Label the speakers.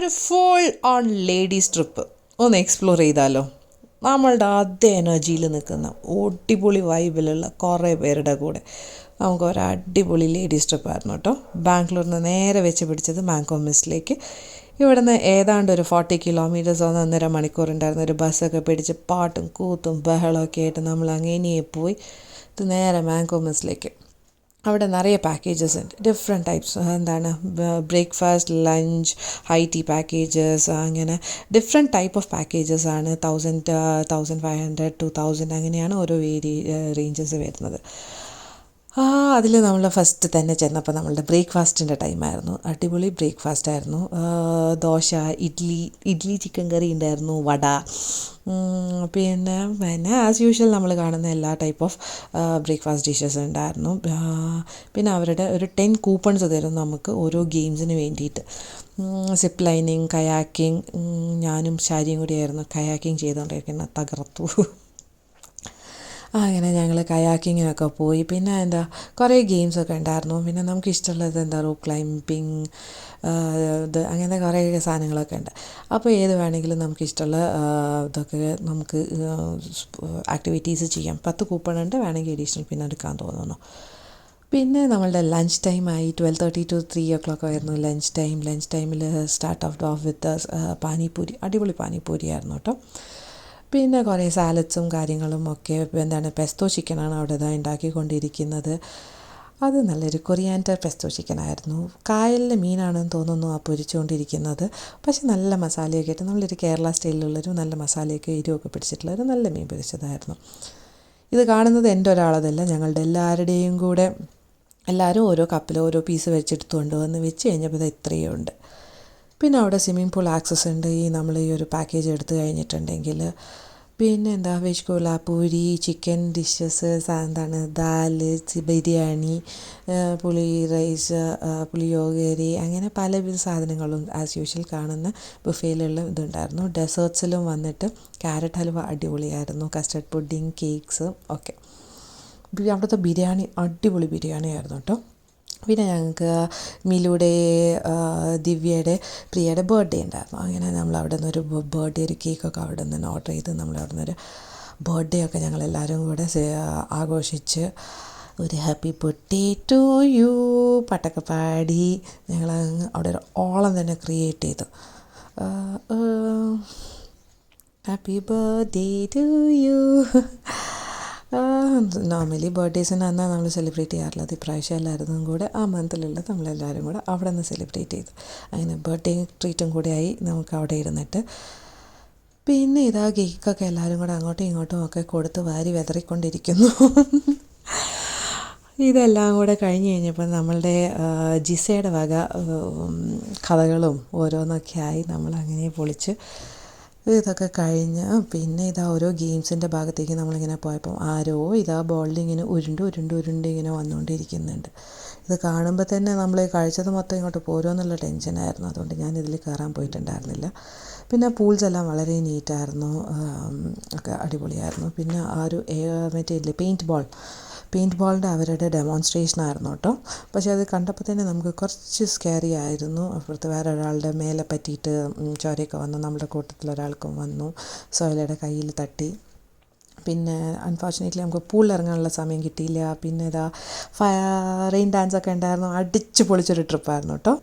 Speaker 1: ഒരു full on ladies trip ഒന്ന് explore ചെയ്താലോ? നമ്മളുടെ അതേ എനർജിയിൽ നിൽക്കുന്ന അടിപൊളി വൈബിലുള്ള കുറേ പേരുടെ കൂടെ. നമുക്ക് ഒരു അടിപൊളി ലേഡീസ് ട്രിപ്പായിരുന്നു കേട്ടോ. ബാംഗ്ലൂരിൽ നിന്ന് നേരെ വെച്ച് പിടിച്ചത് മാങ്കോമിസിലേക്ക് ഇവിടുന്ന് ഏതാണ്ട് ഒരു ഫോർട്ടി കിലോമീറ്റേഴ്സ് മണിക്കൂർ മണിക്കൂറുണ്ടായിരുന്ന. ഒരു ബസ്സൊക്കെ പിടിച്ച് പാട്ടും കൂത്തും ബഹളമൊക്കെ ആയിട്ട് നമ്മൾ അങ്ങനെ പോയി. ഇത് നേരെ മാങ്കോമിസിലേക്ക് അവിടെ നിറയെ പാക്കേജസ് ഉണ്ട്. ഡിഫറെന്റ് ടൈപ്സ് എന്താണ് breakfast lunch high tea packages അങ്ങനെ ഡിഫറെന്റ് ടൈപ്പ് ഓഫ് പാക്കേജസ് ആണ്. Thousand thousand five hundred two thousand അങ്ങനെയാണ് ഓരോ വേരി റേഞ്ചസ് വരുന്നത്. ആ അതിൽ നമ്മൾ ഫസ്റ്റ് തന്നെ ചെന്നപ്പോൾ നമ്മളുടെ ബ്രേക്ക്ഫാസ്റ്റിന്റെ ടൈമായിരുന്നു അടിപൊളി ബ്രേക്ക്ഫാസ്റ്റ് ആയിരുന്നു. ദോശ ഇഡ്ഡലി ഇഡ്ഡലി ചിക്കൻ കറി ഉണ്ടായിരുന്നു വട. പിന്നെ പിന്നെ ആസ് യൂഷ്വൽ നമ്മൾ കാണുന്ന എല്ലാ ടൈപ്പ് ഓഫ് ബ്രേക്ക്ഫാസ്റ്റ് ഡിഷസ് ഉണ്ടായിരുന്നു പിന്നെ അവരുടെ ഒരു ടെൻ കൂപ്പൺസ് തരും നമുക്ക് ഓരോ ഗെയിംസിന് വേണ്ടിയിട്ട് സിപ്പ് ലൈനിങ് കയാക്കിങ് ഞാനും ശാരിയും കൂടിയായിരുന്നു കയാക്കിങ് ചെയ്തുകൊണ്ടിരിക്കുന്ന തകർത്തു. അങ്ങനെ ഞങ്ങൾ കയാക്കിങ്ങിനൊക്കെ പോയി. പിന്നെ എന്താ കുറേ ഗെയിംസൊക്കെ ഉണ്ടായിരുന്നു. പിന്നെ നമുക്ക് ഇഷ്ടമുള്ളത് എന്താ റോ ക്ലൈമ്പിങ് ഇത് അങ്ങനെ കുറേ സാധനങ്ങളൊക്കെ ഉണ്ട്. അപ്പോൾ ഏത് വേണമെങ്കിലും നമുക്ക് ഇഷ്ടമുള്ള ഇതൊക്കെ നമുക്ക് ആക്ടിവിറ്റീസ് ചെയ്യാം. പത്ത് കൂപ്പൺ ഉണ്ട്. വേണമെങ്കിൽ എഡീഷണൽ പിന്നെ എടുക്കാൻ തോന്നുന്നു. പിന്നെ നമ്മളുടെ ലഞ്ച് ടൈമായി twelve thirty two three o'clock ആയിരുന്നു ലഞ്ച് ടൈം ലഞ്ച് ടൈമിൽ start off off with panipuri അടിപൊളി പാനിപൂരി ആയിരുന്നു കേട്ടോ. പിന്നെ കുറേ സാലഡ്സും കാര്യങ്ങളും ഒക്കെ എന്താണ് പെസ്തോ ചിക്കനാണ് അവിടെ ഇതാ ഉണ്ടാക്കിക്കൊണ്ടിരിക്കുന്നത്. അത് നല്ലൊരു കൊറിയാൻഡർ പെസ്തോ ചിക്കനായിരുന്നു കായലിലെ മീനാണെന്ന് തോന്നുന്നു ആ പൊരിച്ചുകൊണ്ടിരിക്കുന്നത്. പക്ഷെ നല്ല മസാലയൊക്കെ ആയിട്ട് നമ്മളൊരു കേരള സ്റ്റൈലിലുള്ളൊരു നല്ല മസാലയൊക്കെ എരിവൊക്കെ പിടിച്ചിട്ടുള്ള ഒരു നല്ല മീൻ പൊരിച്ചതായിരുന്നു. ഇത് കാണുന്നത് എന്റെ ഒരാളതല്ല ഞങ്ങളുടെ എല്ലാവരുടെയും കൂടെ എല്ലാവരും ഓരോ കപ്പിൽ ഓരോ പീസ് വെച്ചെടുത്ത് കൊണ്ടുവന്ന് വെച്ച് കഴിഞ്ഞപ്പോൾ ഇത് ഇത്രയും ഉണ്ട്. പിന്നെ അവിടെ സ്വിമ്മിംഗ് പൂൾ ആക്സസ് ഉണ്ട്. ഈ നമ്മൾ ഈ ഒരു പാക്കേജ് എടുത്തു കഴിഞ്ഞിട്ടുണ്ടെങ്കിൽ. പിന്നെ എന്താ വെജ് കോലാപ്പൂരി ചിക്കൻ ഡിഷസ് എന്താണ് ദാൽ ബിരിയാണി പുളി റൈസ് പുളിയോഗരി അങ്ങനെ പലവിധ സാധനങ്ങളും ആസ് യൂഷ്വൽ കാണുന്ന ബുഫേയിലുള്ള ഇതുണ്ടായിരുന്നു. ഡെസേർട്ട്സിലും വന്നിട്ട് ക്യാരറ്റ് ഹൽവ അടിപൊളിയായിരുന്നു. കസ്റ്റർഡ് പുഡിങ് കേക്ക്സ് ഒക്കെ. അവിടുത്തെ ബിരിയാണി അടിപൊളി ബിരിയാണി ആയിരുന്നു കേട്ടോ പിന്നെ ഞങ്ങൾക്ക് മിലുടെ ദിവ്യയുടെ പ്രിയയുടെ ബർത്ത്ഡേ ഉണ്ടായിരുന്നു. അങ്ങനെ നമ്മൾ അവിടെ നിന്നൊരു ബർത്ത്ഡേ ഒരു കേക്കൊക്കെ അവിടെ നിന്ന് ഓർഡർ ചെയ്ത് നമ്മൾ അവിടെ നിന്നൊരു ബർത്ത്ഡേ ഒക്കെ ഞങ്ങൾ എല്ലാവരും കൂടെ ആഘോഷിച്ച് ഒരു ഹാപ്പി ബർത്ത്ഡേ ടു യു പാട്ടൊക്കെ പാടി ഞങ്ങൾ അവിടെ ഒരു ഓളം തന്നെ ക്രിയേറ്റ് ചെയ്തു. Happy birthday to you normally ബർത്ത്ഡേസിന് അന്നാണ് നമ്മൾ സെലിബ്രേറ്റ് ചെയ്യാറുള്ളത്. ഇപ്രാവശ്യം എല്ലാവരും കൂടെ ആ മന്തിലുള്ള നമ്മളെല്ലാവരും കൂടെ അവിടെ നിന്ന് സെലിബ്രേറ്റ് ചെയ്തു. അങ്ങനെ ബർത്ത്ഡേ ട്രീറ്റും കൂടെ ആയി നമുക്ക് അവിടെ ഇരുന്നിട്ട് പിന്നെ ഇതാ കേക്കൊക്കെ എല്ലാവരും കൂടെ അങ്ങോട്ടും ഇങ്ങോട്ടും ഒക്കെ കൊടുത്ത് വാരി വിതറിക്കൊണ്ടിരിക്കുന്നു. ഇതെല്ലാം കൂടെ കഴിഞ്ഞ് കഴിഞ്ഞപ്പോൾ നമ്മളുടെ ജിസയുടെ വക കഥകളും ഓരോന്നൊക്കെ ആയി നമ്മളങ്ങനെ പൊളിച്ച് ഇതൊക്കെ കഴിഞ്ഞ് പിന്നെ ഇതാ ഓരോ ഗെയിംസിന്റെ ഭാഗത്തേക്ക് നമ്മളിങ്ങനെ പോയപ്പോൾ ആരോ ഇതാ ബോളിൽ ഇങ്ങനെ ഉരുണ്ട് ഉരുണ്ട് ഉരുണ്ട് ഇങ്ങനെ വന്നുകൊണ്ടിരിക്കുന്നുണ്ട് ഇത് കാണുമ്പോൾ തന്നെ നമ്മൾ കഴിച്ചത് മൊത്തം ഇങ്ങോട്ട് പോരുമെന്നുള്ള ടെൻഷനായിരുന്നു അതുകൊണ്ട് ഞാൻ ഇതിൽ കയറാൻ പോയിട്ടുണ്ടായിരുന്നില്ല. പിന്നെ പൂൾസ് എല്ലാം വളരെ നീറ്റായിരുന്നു ഒക്കെ അടിപൊളിയായിരുന്നു. പിന്നെ ആ ഒരു മറ്റേ ഇല്ലേ പെയിന്റ് ബോൾ പെയിന്റ് ബോളിന്റെ അവരുടെ ഡെമോൺസ്ട്രേഷൻ ആയിരുന്നു കേട്ടോ. പക്ഷേ അത് കണ്ടപ്പോൾ തന്നെ നമുക്ക് കുറച്ച് സ്കാരി ആയിരുന്നു. അപ്പുറത്ത് വേറെ ഒരാളുടെ മേലെ പറ്റിയിട്ട് ചോരയൊക്കെ വന്നു. നമ്മുടെ കൂട്ടത്തിൽ ഒരാൾക്കും വന്നു. സോയിലയുടെ കയ്യിൽ തട്ടി. പിന്നെ അൺഫോർച്ചുനേറ്റ്ലി നമുക്ക് പൂളിൽ ഇറങ്ങാനുള്ള സമയം കിട്ടിയില്ല. പിന്നെ ഇതാ ഫയർ റെയിൻ ഡാൻസ് ഒക്കെ ഉണ്ടായിരുന്നു. അടിച്ച് പൊളിച്ചൊരു ട്രിപ്പായിരുന്നു കേട്ടോ.